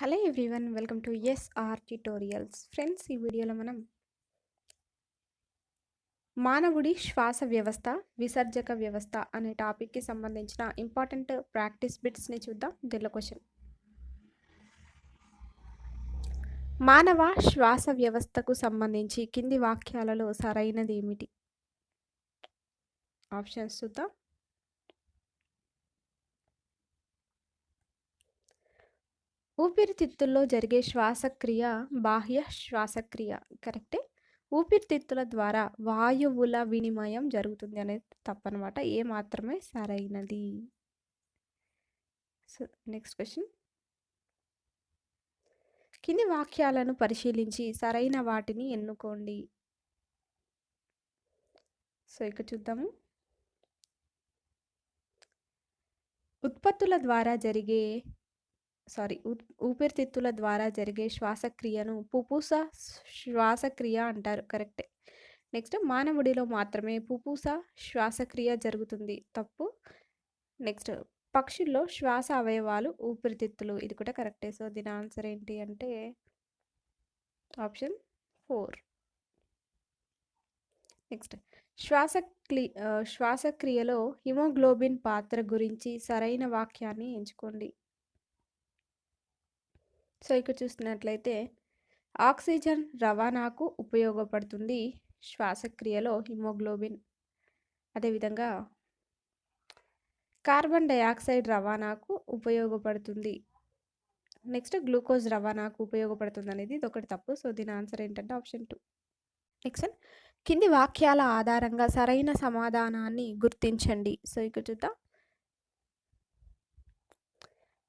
Hello everyone welcome to SR tutorials. Friends ఈ వీడియోలో మనం మానవుడి శ్వాస వ్యవస్థ విసర్జక వ్యవస్థ అనే టాపిక్కి సంబంధించిన ఇంపార్టెంట్ ప్రాక్టీస్ బిట్స్ని చూద్దాం. దీనిలో క్వశ్చన్. మానవ శ్వాస వ్యవస్థకు సంబంధించి కింది వాక్యాలలో సరైనది ఏమిటి? ఆప్షన్స్ చూద్దాం. ఊపిరితిత్తుల్లో జరిగే శ్వాసక్రియ బాహ్య శ్వాసక్రియ కరెక్టే? ఊపిరితిత్తుల ద్వారా వాయువుల వినిమయం జరుగుతుంది అనేది తప్పనమాట. ఏ మాత్రమే సరైనది. So next question. కింది వాక్యాలను పరిశీలించి సరైన వాటిని ఎన్నుకోండి. సో ఇక చూద్దాము. ఉత్పత్తుల ద్వారా జరిగే సారీ ఊపిరితిత్తుల ద్వారా జరిగే శ్వాసక్రియను పుపూస శ్వాసక్రియ అంటారు. కరెక్టే. నెక్స్ట్ మానవుడిలో మాత్రమే పుపూస శ్వాసక్రియ జరుగుతుంది. తప్పు? నెక్స్ట్ పక్షుల్లో శ్వాస అవయవాలు ఊపిరితిత్తులు ఇది కూడా కరెక్టే. సో దీని ఆన్సర్ ఏంటి అంటే ఆప్షన్ ఫోర్. నెక్స్ట్ శ్వాసక్లి శ్వాసక్రియలో హిమోగ్లోబిన్ పాత్ర గురించి సరైన వాక్యాన్ని ఎంచుకోండి. సో ఇక్కడ చూస్తున్నట్లయితే ఆక్సిజన్ రవాణాకు ఉపయోగపడుతుంది శ్వాసక్రియలో హిమోగ్లోబిన్. అదేవిధంగా కార్బన్ డయాక్సైడ్ రవాణాకు ఉపయోగపడుతుంది. నెక్స్ట్ గ్లూకోజ్ రవాణాకు ఉపయోగపడుతుంది అనేది ఇది ఒకటి తప్పు. సో దీని ఆన్సర్ ఏంటంటే ఆప్షన్ టూ. నెక్స్ట్ కింది వాక్యాల ఆధారంగా సరైన సమాధానాన్ని గుర్తించండి. సో ఇక్కడ చూద్దాం.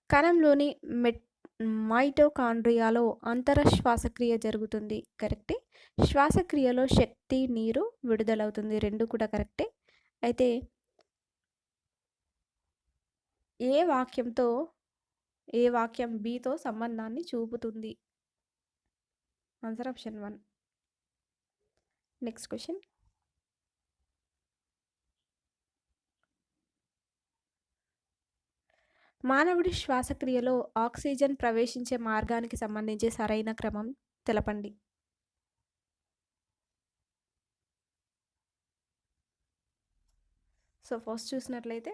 కణంలోని మెట్ మైటోకాండ్రియాలో అంతర శ్వాసక్రియ జరుగుతుంది. కరెక్టే? శ్వాసక్రియలో శక్తి నీరు విడుదలవుతుంది. రెండు కూడా కరెక్టే? అయితే ఏ వాక్యంతో ఏ వాక్యం బితో సంబంధాన్ని చూపుతుంది? Answer option one next question మానవుడి శ్వాసక్రియలో ఆక్సిజన్ ప్రవేశించే మార్గానికి సంబంధించి సరైన క్రమం తెలపండి. సో ఫస్ట్ చూసినట్లయితే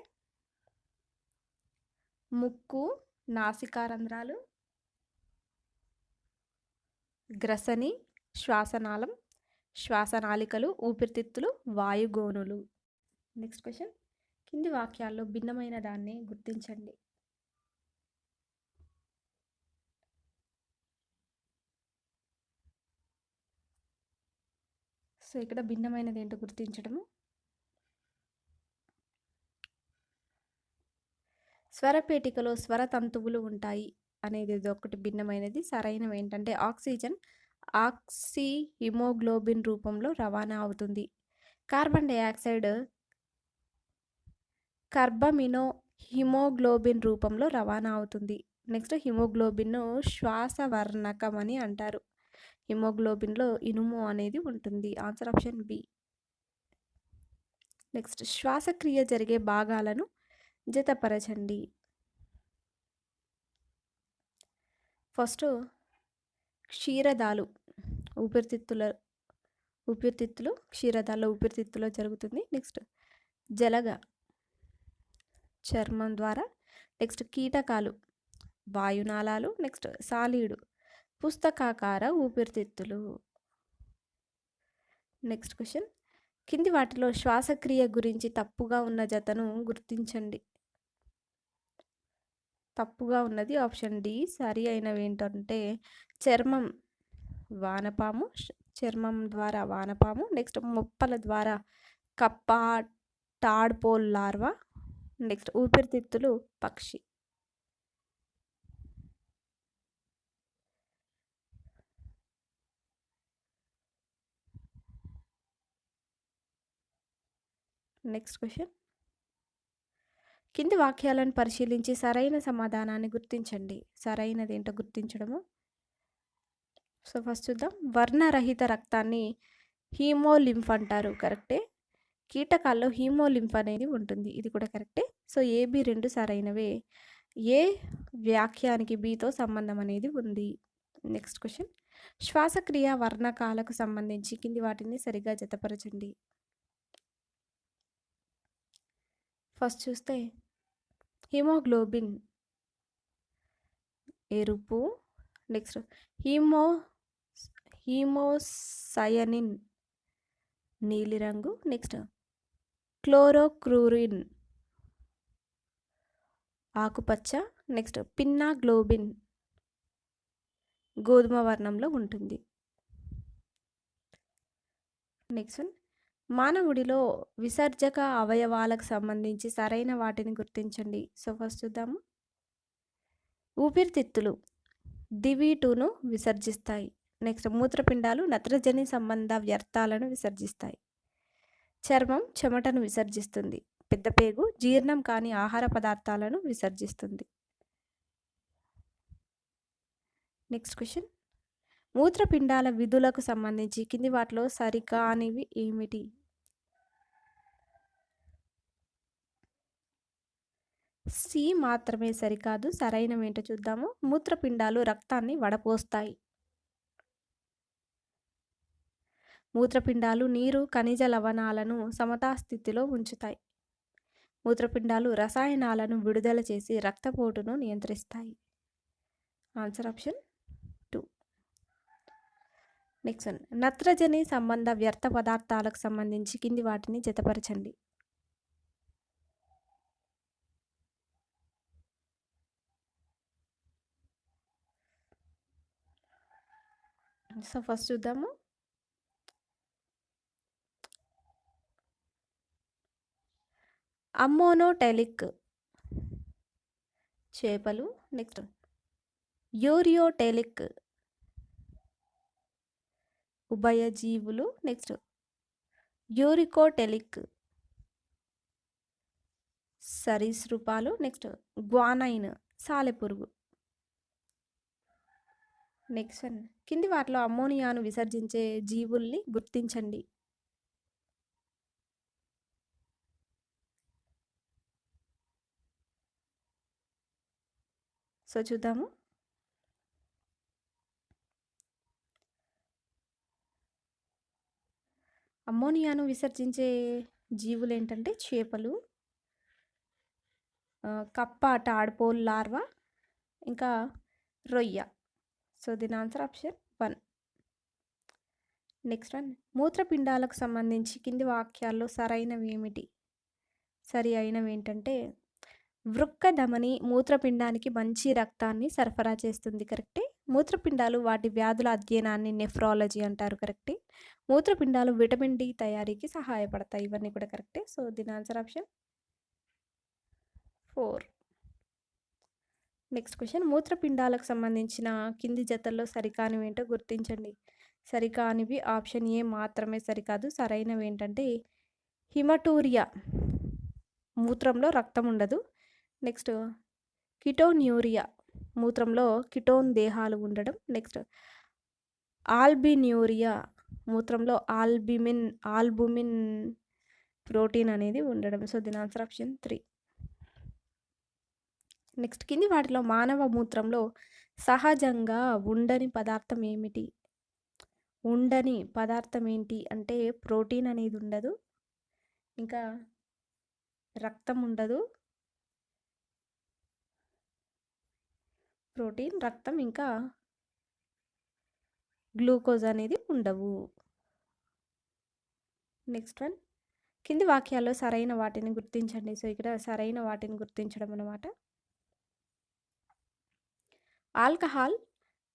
ముక్కు నాసికారంధ్రాలు గ్రసని శ్వాసనాళం శ్వాసనాళికలు ఊపిరితిత్తులు వాయుగోనులు నెక్స్ట్ క్వశ్చన్. కింది వాక్యాల్లో భిన్నమైన దాన్ని గుర్తించండి. సో ఇక్కడ భిన్నమైనది ఏంటో గుర్తించడము. స్వరపేటికలో స్వరతంతువులు ఉంటాయి అనేది ఇది ఒకటి భిన్నమైనది. సరైనవి ఏంటంటే ఆక్సిజన్ ఆక్సి హిమోగ్లోబిన్ రూపంలో రవాణా అవుతుంది. కార్బన్ డైఆక్సైడ్ కర్బమినో హిమోగ్లోబిన్ రూపంలో రవాణా అవుతుంది. నెక్స్ట్ హిమోగ్లోబిన్ను శ్వాసవర్ణకం అని అంటారు. హిమోగ్లోబిన్లో ఇనుము అనేది ఉంటుంది. Answer option B. నెక్స్ట్ శ్వాసక్రియ జరిగే భాగాలను జతపరచండి. ఫస్ట్ క్షీరదాలు ఊపిరితిత్తుల ఊపిరితిత్తులు క్షీరదాల ఊపిరితిత్తులో జరుగుతుంది. నెక్స్ట్ జలగ చర్మం ద్వారా. నెక్స్ట్ కీటకాలు వాయునాళాలు. నెక్స్ట్ సాలీడు. పుస్తకాకార ఊపిరితిత్తులు. Next question. కింది వాటిలో శ్వాసక్రియ గురించి తప్పుగా ఉన్న జతను గుర్తించండి. తప్పుగా ఉన్నది ఆప్షన్ డి. సరి అయినవి ఏంటంటే చర్మం వానపాము చర్మం ద్వారా వానపాము నెక్స్ట్ మొప్పల ద్వారా కప్ప టాడ్పోల్ లార్వా నెక్స్ట్ ఊపిరితిత్తులు పక్షి. నెక్స్ట్ క్వశ్చన్ కింది వాక్యాలను పరిశీలించి సరైన సమాధానాన్ని గుర్తించండి. సరైనది ఏంటో గుర్తించడము. సో ఫస్ట్ చూద్దాం. వర్ణరహిత రక్తాన్ని హీమోలింఫ్ అంటారు. కరెక్టే? కీటకాల్లో హీమోలింఫ్ అనేది ఉంటుంది. ఇది కూడా కరెక్టే. సో ఏబి రెండు సరైనవే. ఏ వ్యాఖ్యానికి బీతో సంబంధం అనేది ఉంది? నెక్స్ట్ క్వశ్చన్ శ్వాసక్రియ వర్ణకాలకు సంబంధించి కింది వాటిని సరిగా జతపరచండి. ఫస్ట్ చూస్తే హిమోగ్లోబిన్. ఎరుపు. Next haemo haemocyanin. నీలిరంగు నెక్స్ట్ క్లోరోక్రూరిన్. ఆకుపచ్చ. Next pinnaglobin. గోధుమ వర్ణంలో ఉంటుంది. నెక్స్ట్ మానవుడిలో విసర్జక అవయవాలకు సంబంధించి సరైన వాటిని గుర్తించండి. సో ఫస్ట్ చూద్దాము. ఊపిరితిత్తులు దివీటును విసర్జిస్తాయి. నెక్స్ట్ మూత్రపిండాలు నత్రజని సంబంధ వ్యర్థాలను విసర్జిస్తాయి. చర్మం చెమటను విసర్జిస్తుంది. పెద్దపేగు జీర్ణం కాని ఆహార పదార్థాలను విసర్జిస్తుంది. Next question. మూత్రపిండాల విధులకు సంబంధించి కింది వాటిలో సరికానివి ఏమిటి? సి మాత్రమే సరికాదు. సరైనవేంటో చూద్దాము. మూత్రపిండాలు రక్తాన్ని వడపోస్తాయి. మూత్రపిండాలు నీరు ఖనిజ లవణాలను సమతా స్థితిలో ఉంచుతాయి. మూత్రపిండాలు రసాయనాలను విడుదల చేసి రక్తపోటును నియంత్రిస్తాయి. Answer option two. నెక్స్ట్ నత్రజని సంబంధ వ్యర్థ పదార్థాలకు సంబంధించి కింది వాటిని జతపరచండి. సో ఫస్ట్ చూద్దాము. అమ్మోనోటెలిక్ చేపలు నెక్స్ట్ యూరియోటెలిక్ ఉభయజీవులు నెక్స్ట్ యూరికోటెలిక్ సరీసృపాలు నెక్స్ట్ గ్వానైన్ సాలెపురుగు. నెక్స్ట్ వన్ కింది వాటిలో అమ్మోనియాను విసర్జించే జీవుల్ని గుర్తించండి. సో చూద్దాము. అమ్మోనియాను విసర్జించే జీవులు ఏంటంటే చేపలు కప్ప టాడ్పోల్ లార్వా ఇంకా రొయ్య. సో దీని answer option one next one మూత్రపిండాలకు సంబంధించి కింది వాక్యాల్లో సరైనవి ఏమిటి? సరి అయినవి ఏంటంటే వృక్క ధమని మూత్రపిండానికి మంచి రక్తాన్ని సరఫరా చేస్తుంది కరెక్టే? మూత్రపిండాలు వాటి వ్యాధుల అధ్యయనాన్ని నెఫ్రాలజీ అంటారు కరెక్టే? మూత్రపిండాలు విటమిన్ డి తయారీకి సహాయపడతాయి ఇవన్నీ కూడా కరెక్టే? సో దీని answer option four next question. మూత్రపిండాలకు సంబంధించిన కింది జతల్లో సరికానివి ఏంటో గుర్తించండి. సరికానివి ఆప్షన్ ఏ మాత్రమే సరికాదు. సరైనవి ఏంటంటే హిమటూరియా మూత్రంలో రక్తం ఉండదు. నెక్స్ట్ కిటోన్యూరియా మూత్రంలో కిటోన్ దేహాలు ఉండడం. నెక్స్ట్ ఆల్బిన్యూరియా మూత్రంలో ఆల్బిమిన్ ఆల్బుమిన్ ప్రోటీన్ అనేది ఉండడం. సో దీని ఆన్సర్ ఆప్షన్ త్రీ. నెక్స్ట్ కింది వాటిలో మానవ మూత్రంలో సహజంగా ఉండని పదార్థం ఏమిటి? ఉండని పదార్థం ఏంటి? అంటే ప్రోటీన్ అనేది ఉండదు. ఇంకా రక్తం ఉండదు. ప్రోటీన్ రక్తం ఇంకా గ్లూకోజ్ అనేది ఉండవు. నెక్స్ట్ వన్ కింది వాక్యాల్లో సరైన వాటిని గుర్తించండి. సో ఇక్కడ సరైన వాటిని గుర్తించడం అనమాట ఆల్కహాల్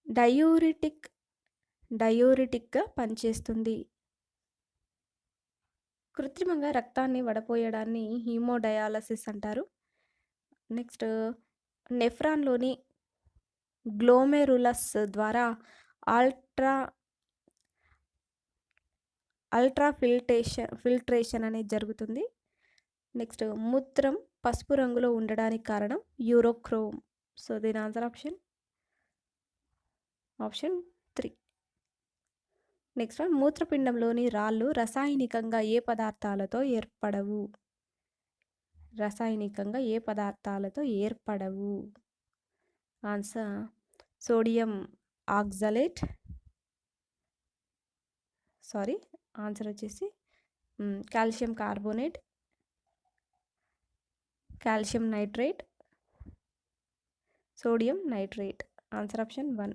డయూరిటిక్ డయూరిటిక్గా పనిచేస్తుంది. కృత్రిమంగా రక్తాన్ని వడపోయడాన్ని హీమోడయాలసిస్ అంటారు. నెక్స్ట్ నెఫ్రాన్లోని గ్లోమెరులస్ ద్వారా అల్ట్రా అల్ట్రా ఫిల్టేషన్ ఫిల్ట్రేషన్ అనేది జరుగుతుంది. నెక్స్ట్ మూత్రం పసుపు రంగులో ఉండడానికి కారణం యూరోక్రోమ్. సో దీని answer option option three. Next one మూత్రపిండంలోని రాళ్ళు రసాయనికంగా ఏ పదార్థాలతో ఏర్పడవు? రసాయనికంగా ఏ పదార్థాలతో ఏర్పడవు? Answer sodium oxalate sorry answer వచ్చేసి calcium carbonate calcium nitrate sodium nitrate. Answer option one.